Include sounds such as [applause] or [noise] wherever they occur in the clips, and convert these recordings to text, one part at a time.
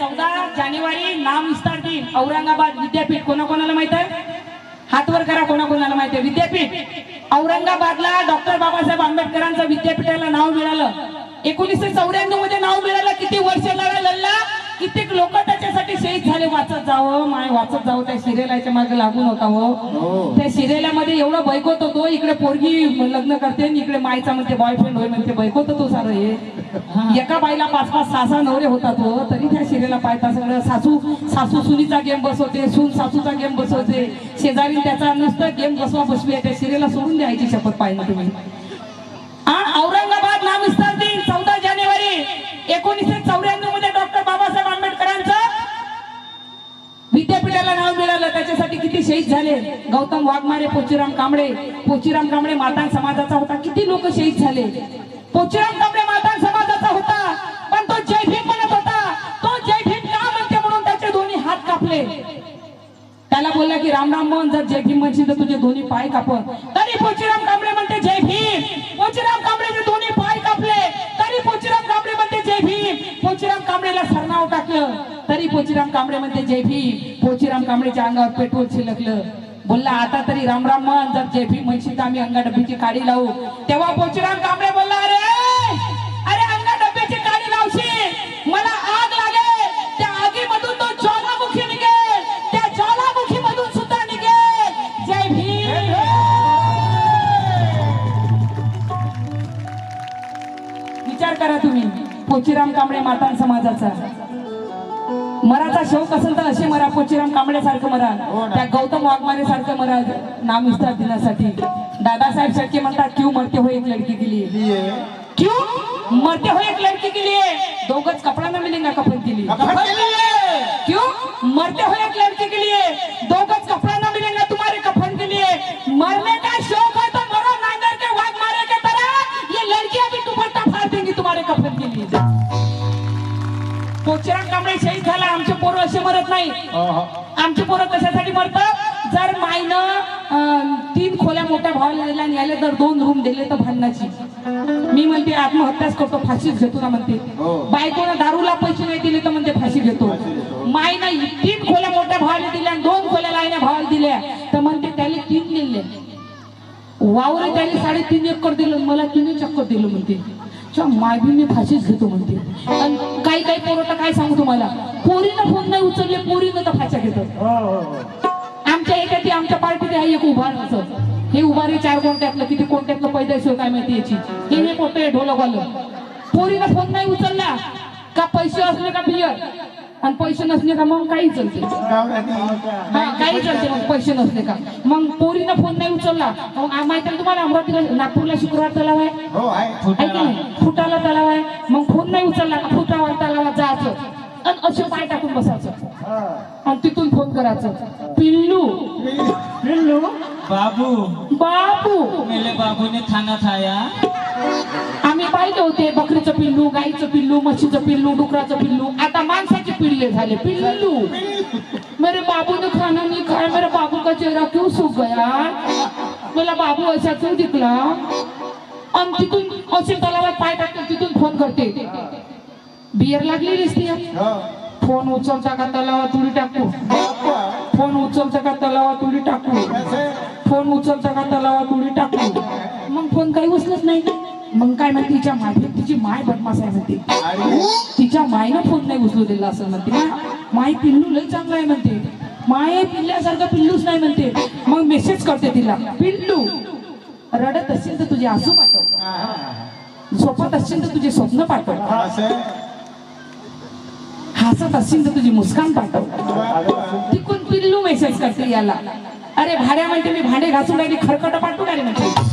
चौदा जानेवारी नाम विस्तार दिन. औरंगाबाद विद्यापीठ कोणाकोणाला माहीत आहे? हात वर करा कोणाकोणाला माहिती आहे? विद्यापीठ. औरंगाबादला डॉक्टर बाबासाहेब आंबेडकरांचं विद्यापीठाला नाव मिळालं. एकोणीसशे चौऱ्याण्णवमध्ये नाव मिळालं. किती वर्ष लढा लढला कित्येक लोक त्याच्यासाठी शहीद झाले. वाचत जावं माय वाचत जावं. त्या सिरियलाच्या मागे लागू नका हो. त्या सिरियलामध्ये एवढं बैकवत होतो. इकडे पोरगी लग्न करते इकडे मायचा म्हणते बॉयफ्रेंड होय म्हणते. बैकवत होतो सारं हे. [laughs] एका बाईला पाच पाच सहा सहा नवरे होता तो हो. तरी त्या सिरियलला पाहता सगळं. सासू सासू सुनीचा गेम बसवते सून सासूचा गेम बसवते शेजारी त्याचा नुसतं गेम बसवा बसवी. त्या सिरियलला सोडून द्यायची शपथ पाहिजे तुम्ही. आ- औरंगाबाद नाम विस्तार दिन चौदा जानेवारी एकोणीसशे चौऱ्याण्णवमध्ये डॉक्टर बाबासाहेब आंबेडकरांचं विद्यापीठाला नाव मिळालं. त्याच्यासाठी किती शहीद झाले? गौतम वाघमारे पोचीराम कांबळे. पोचीराम कांबळे मातांग समाजाचा होता. किती लोक शहीद झाले? पोचीराम कांबळे बोलला की राम राम मोहन जर जय भीम म्हणशील तर तुझे दोन्ही पाय कापत तरी पोचीराम कांबळे म्हणते जय भीम. पोचीराम कांबळे दोन्ही पाय कापले. तरी पोचीराम कांबळे म्हणते जय भीम. पोचीराम कांबळेला सरनाव टाकलं. तरी पोचीराम कांबळे म्हणते जय भीम. पोचीराम कांबळेच्या अंगावर पेट्रोल शिलकलं. बोलला आता तरी राम राम म्हण जर जय भीम म्हणशील तर आम्ही अंगा डब्बीची काडी लावू. तेव्हा पोचीराम कांबळे बोलला पोचीराम कांबळे मातान समाजाचा. मराचा शौक असेल तर असे मरा पोचीराम कांबळे सारखं मरा. त्या गौतम वाघमारे सारखं मरा नाम विस्तार दिनासाठी दादासाहेब शेट्टी म्हणतात क्यू मरते हो एक लडकी के लिए. क्यों मरते हो एक लड़की के लिए. दो गज कपड़ा ना मिलेगा कफन के लिए क्यों मरते हो एक लड़की के लिए. दो गज कपड़ा ना मिलेगा तुम्हारे कफन के लिए. मरने का पोचराम कांबळे शहीद झाला. आमचे पोरं असे मरत नाही. आमचे पोरं कशासाठी मरतात? जर मायनं तीन खोल्या मोठ्या भावाला दिल्या आणि याले जर दोन रूम दिले तर भांडणाची. मी म्हणते आत्महत्याच करतो फाशीच घेतो ना म्हणते. बायकोनं दारूला पैसे नाही दिले तर म्हणते फाशी घेतो. मायनं तीन खोल्या मोठ्या भावाला दिल्या आणि दोन खोल्या लाईना भावाला दिल्या. तर म्हणते त्याला तीन दिले वावर त्याने साडेतीन एकर दिलं मला तिने चक्कर दिलं म्हणते. च्या माय बी मी फाशीच घेतो म्हणते. आणि काही काही पोरं काय सांगू तुम्हाला? पोरीनं फोन नाही उचलले पोरीनं तर फाशा घेतात. आमच्या एका ती आमच्या पार्टीत आहे एक उभाराचं हे उभारी चार कोणत्यातलं किती कोणत्यातलं पैदाशी काय माहिती याची. हे हे मोठं ढोलक आलं पोरीनं फोन नाही उचलला. का पैसे असले का बियर? आणि पैसे नसले का मग काही चलते? हा काही चालते मग पैसे नसले का? मग पोरीनं फोन नाही उचलला. मग माहिती आहे ना तुम्हाला अमरावतीला नागपूरला शुक्रवार तलाव आहे? नाही फुटाला. तलाव आहे. मग फोन नाही उचलला का? फुटावर तलावात जायचं. आणि असे पाय टाकून बसायचं. आणि तिथून फोन करायचं. पिल्लू. पिल्लू. बाबू. बाबू. मेरे बाबू ने खाना खाया आम्ही पाहिले होते बकरीचं पिल्लू गाईचं पिल्लू म्हशीचं पिल्लू डुकराचं पिल्लू. आता माणसाचे पिल्ले झाले पिल्लू. मेरे बाबू ने खाना नहीं खाया मेरे बाबू का चेहरा क्यों सूख गया? मेरा बाबू ऐसा क्यों दिखला? आणि तिथून असे तलावात पाय टाकते तिथून फोन करते. बियर लागली दिसते फोन उचलता का तलावात उडी टाकू? फोन उचलता का तलावात उडी टाकू? फोन उचलता का तलावात उडी टाकू? मग फोन काही उचलत नाही. मग काय म्हणते तिच्या माय तिची माय बदमाश आहे म्हणते. तिच्या मायनं फोन नाही उचलू दिला असं म्हणते. माय पिल्लू लय चांगला आहे म्हणते. माय पिल्ल्यासारखं पिल्लूच नाही म्हणते. मग मेसेज करते तिला पिल्लू रडत असेल तर तुझे आसू पाठव झोपत असशील तर तुझे स्वप्न पाठव हसत असशील तर तुझी मुस्कान पाठव तिकून पिल्लू मेसेज करते याला. अरे भाड्या म्हणते मी भांडे घासून राहिली खरकट पाठवून राहिली म्हणते.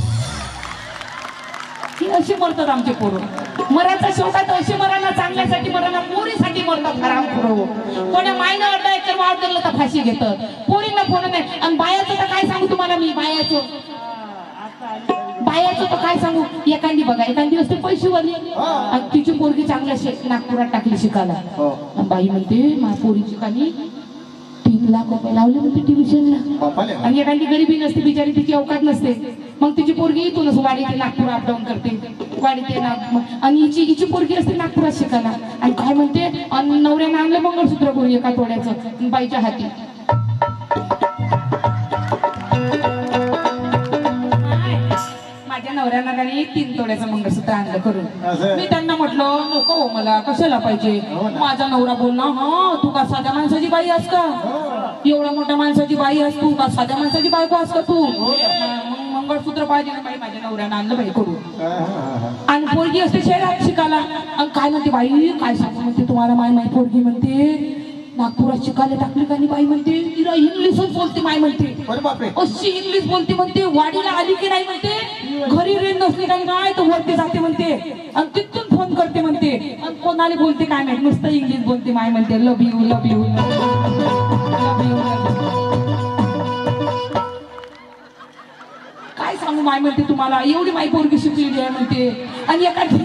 ही अशी मरतात आमचे पोरं. मराचा शोकात अशी मरांना चांगल्यासाठी मरांना पोरीसाठी मरतात हराम खुरव कोण्या मायनं अर्धा एकर वाढ दिलं तर फाशी घेतात. पोरींना फोन नाही. आणि बायाचं तर काय सांगू तुम्हाला मी? बायाचं. बायाचं तर काय सांगू? एखादी बघा एखादी असते पैसेवाली आणि तिची पोरगी चांगल्या नागपुरात टाकली शिकायला. आणि बाई म्हणते मा पोरीची कानी तीन लाख रुपये लावले म्हणते ट्युशनला आणि एखादी गरिबी नसते बिचारी तिची अवकात नसते. मग तिची पोरगी इथूनच वाडी ते नागपूर अपडाऊन करते. वाडी ते नागपूर आणि हिची हिची पोरगी असते नागपुरात शिकायला. आणि काय म्हणते? नवऱ्यानं आणलं मंगळसूत्र कोणी एका तोड्याचं. बाईच्या हाती. माझ्या नवऱ्यानं काही तीन तोड्याचं मंगळसूत्र आणलं असं? करून मी त्यांना म्हटलं नको हो मला कशाला पाहिजे? हो. माझा नवरा बोलला हा तू का साध्या माणसाची बाई आहेस का? एवढ्या मोठ्या माणसाची बाई आहेस तू का साध्या माणसाची बायको आहेस का तू? हा, मंगळसूत्र पाहिजे ना बाई माझ्या नवऱ्यानं आणलं बाई करून. आणि पोरगी असते शहरात शिकायला. आणि काय म्हणते बाई? काय सांगू म्हणते तुम्हाला? माय माय पोरगी म्हणते नागपुरात शिकायला टाकली का नाही बाई म्हणते? तिला इंग्लिशच बोलते माय म्हणते. अशी इंग्लिश बोलते म्हणते. वाडीला आली की नाही म्हणते? घरी रेन नसली का काय तर वरती जाते म्हणते. आणि तिथून फोन करते म्हणते. आणि कोणाला बोलते काय माहिती? नुसतं इंग्लिश बोलते माय म्हणते. लव यू लव यू काय सांगू माय म्हणते तुम्हाला एवढी माई पोरगी शिकलेली आहे म्हणते. आणि एखादी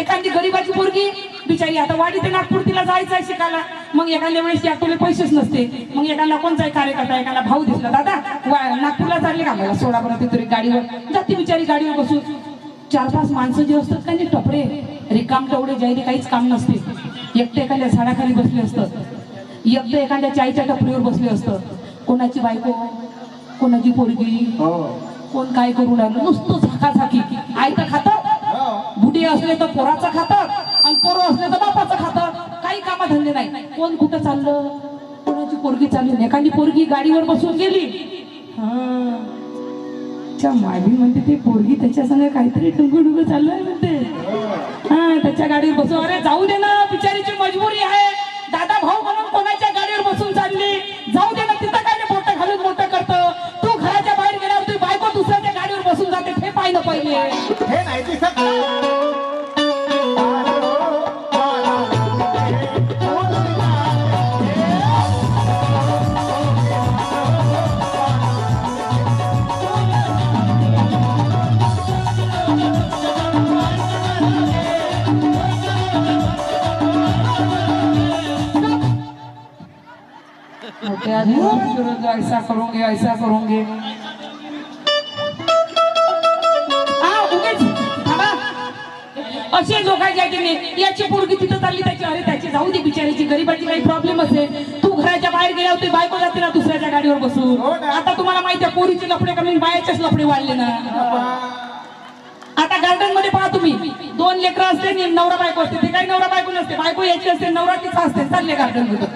एखादी गरीबाची पोरगी बिचारी आता वाडी ते नागपूर तिला जायचं आहे शिकायला. मग एखाद्या वेळेस याकडे पैसेच नसते. मग एखादा कोणताही कार्यकर्ता एखादा भाऊ दिसला दादा वा- नागपूरला चालले का मला? सोळा पर्यंत तरी गाडीवर. जाते बिचारी गाडीवर बसून. चार पाच माणसं जे असतात का नाही टपडे रिकाम तेवढे जायले काहीच काम नसते. एकटे एखाद्या झाडाखाली बसले असतं. एकटे एखाद्या चायच्या टपरीवर बसले असतं. कोणाची बायको कोणाची पोरगी हो. कोण काय करू लागलं नुसतं झाकाझाकी. आई तर खातात हो. असले तर पोराचं खातात आणि पोरं असले तर बापाचं खातात काही कामधंदे नाही. कोण कुठं चाललं? कोणाची पोरगी चालली? एखादी पोरगी गाडीवर बसून गेली. हा. च्या म्हणते ती पोरगी त्याच्या संग काहीतरी डुंगडुंग चाललंय म्हणते. हा त्याच्या गाडीवर बसून अरे जाऊ दे ना बिचारीची मजबुरी आहे. दादा भाऊ म्हणून कोणाच्या गाडीवर बसून चालली? जाऊ दे ना तिथं जाते हे पाहिलं पहिले हे नाही दिसत मोठे आदमी फिरत जा, ऐसा करूंगे ऐसा करूंगे असे लोकांच्या नाही याची पोरगी तिथं चालली त्याची अरे त्याची जाऊ दे बिचारीची. गरीबाची काही प्रॉब्लेम असेल. तू घराच्या बाहेर गेल्यावर ती बायको जाते ना दुसऱ्याच्या गाडीवर बसून. हो. आता तुम्हाला माहिती आहे पोरीचे लफडे कमी बायाचेच लफडे वाढले ना. आता गार्डनमध्ये पहा तुम्ही. दोन लेकरं असते नवरा बायको असते. ते काही नवरा बायको नसते. बायको याची असते नवरा तिचा असते. चालले गार्डनमध्ये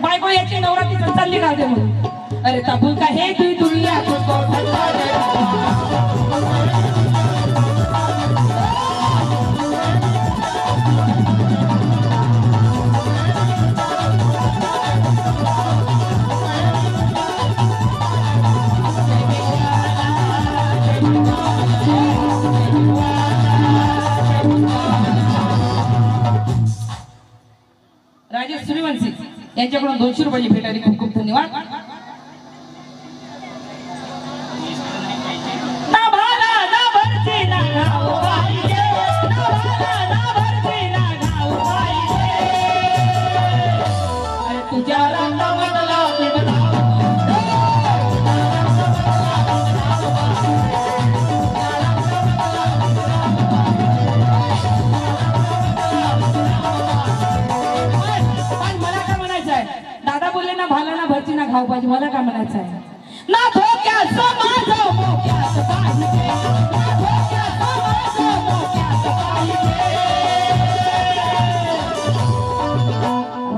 बायको याची नवरा तिचा. चालले गार्डनमध्ये अरे तबुल का हे तुझी दुनिया. यांच्याकडून दोनशे रुपयाची भेट आली. खूप खूप धन्यवाद. ना ना पाहिजे मला काय म्हणायचं आहे ना धोक्याचं माझं मोक्याचं पाहिजे. ना धोक्याचं माझं मोक्याचं पाहिजे.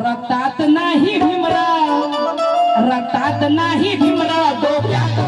रक्तात नाही भीमराव रक्तात नाही भीमराव डोक्यात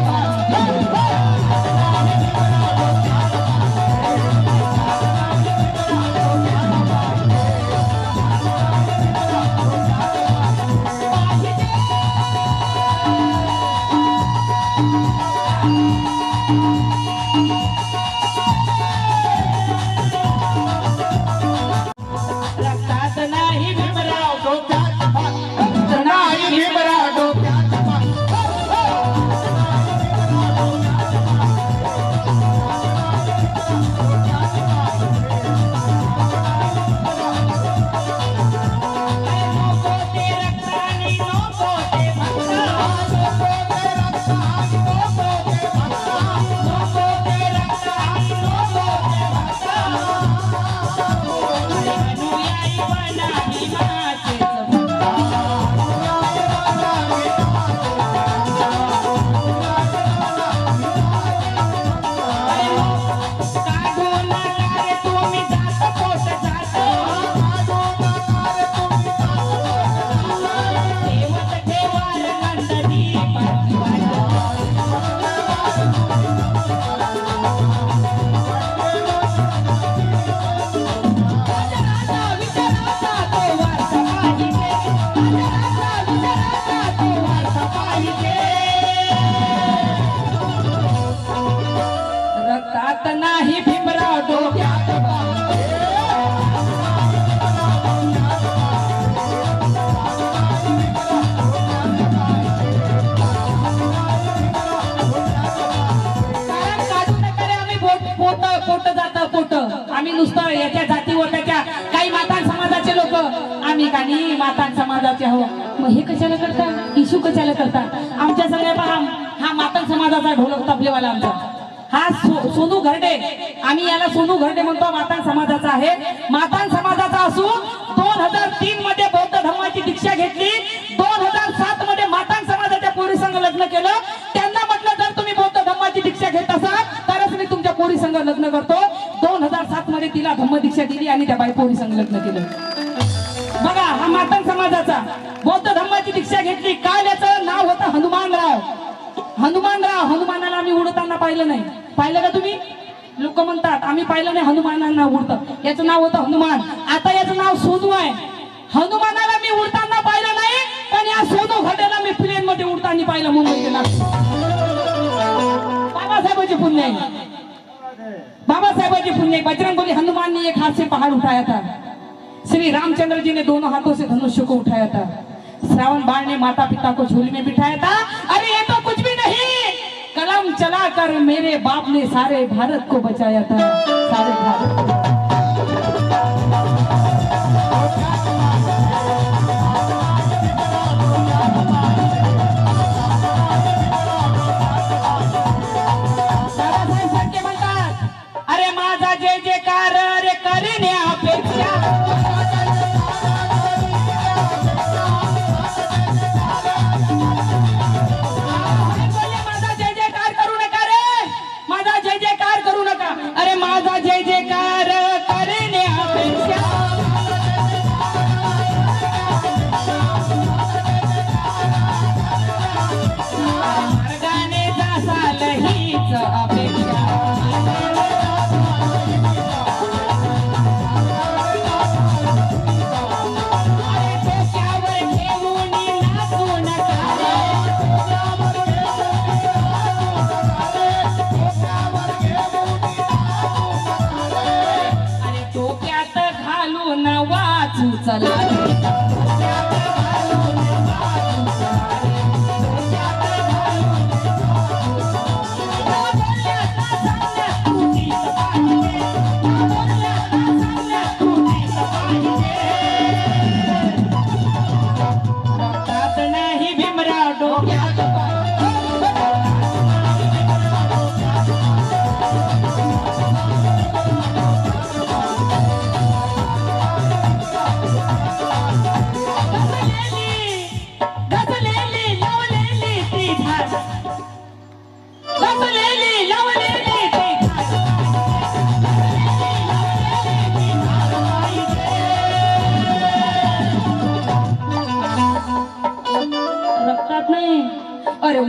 पोट जात पोट. आम्ही नुसतं याच्या जातीवर त्याच्या काही मातान समाजाचे लोक. आम्ही काही मातान समाजाचे हो मग हे कशाला करता? इशू कशाला करता? आमच्या सगळ्या पहा हा मातान समाजाचा ढोलक तबलेवाला आमचा. हा सो, सोनू घरडे. आम्ही याला सोनू घरडे म्हणतो मातान समाजाचा आहे. मातान समाजाचा असून दोन हजार तीन मध्ये बौद्ध धर्माची दीक्षा घेतली. दोन हजार सात मध्ये मातान समाजाच्या पोरी लग्न केलं. त्यांना म्हटलं जर तुम्ही बौद्ध धर्माची दीक्षा घेत असाल संघ लग्न करतो. दोन हजार सात मध्ये तिला धम्म दीक्षा दिली आणि त्या बाई संघ लग्न केलं. बघा हा मातंग समाजाचा बौद्ध धम्माची दीक्षा घेतली. काल याचं नाव होतं हनुमानराव? हनुमानराव हनुमानाला आम्ही उडताना पाहिलं नाही. पाहिलं का तुम्ही? लोक म्हणतात आम्ही पाहिलं नाही हनुमानांना उडतं. याचं नाव होतं हनुमान. आता याचं नाव सोनू आहे. हनुमानाला मी उडताना पाहिलं नाही पण या सोनू घटेला मी प्लेन मध्ये उडताना पाहिलं मुंबईला बाबासाहेबांचे पुण्य आहे. बाबासाहेबांचे पुण्य है बजरंग बोली हनुमान ने एक हाथ से पहाड़ उठाया था श्री रामचंद्र जी ने दोनों हाथों से धनुष्य को उठाया था श्रावण बाण ने माता पिता को झोली में बिठाया था अरे ये तो कुछ भी नहीं! कलम चला कर मेरे बाप ने सारे भारत को बचाया था. सारे भारत को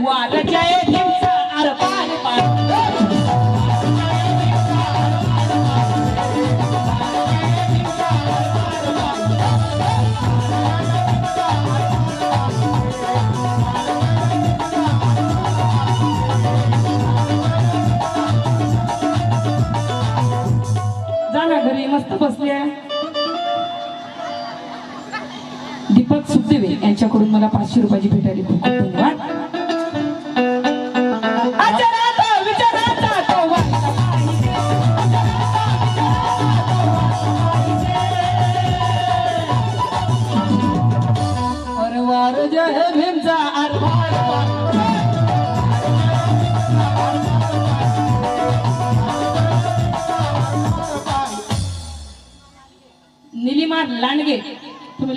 वार जय जा घरी मस्त बसली दीपक सुखदेवे यांच्याकडून मला पाचशे रुपयाची भेट आली खूप धन्यवाद.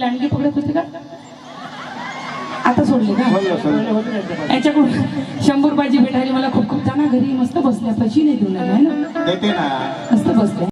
लांडगे पकडत होते का? आता सोडले का? याच्याकडून शंभर रुपयाची भेट आली. मला खूप खूप. जाणार घरी. मस्त बसल्या. पैसे नाही देऊ नका है ना? देते ना. मस्त बसल्या.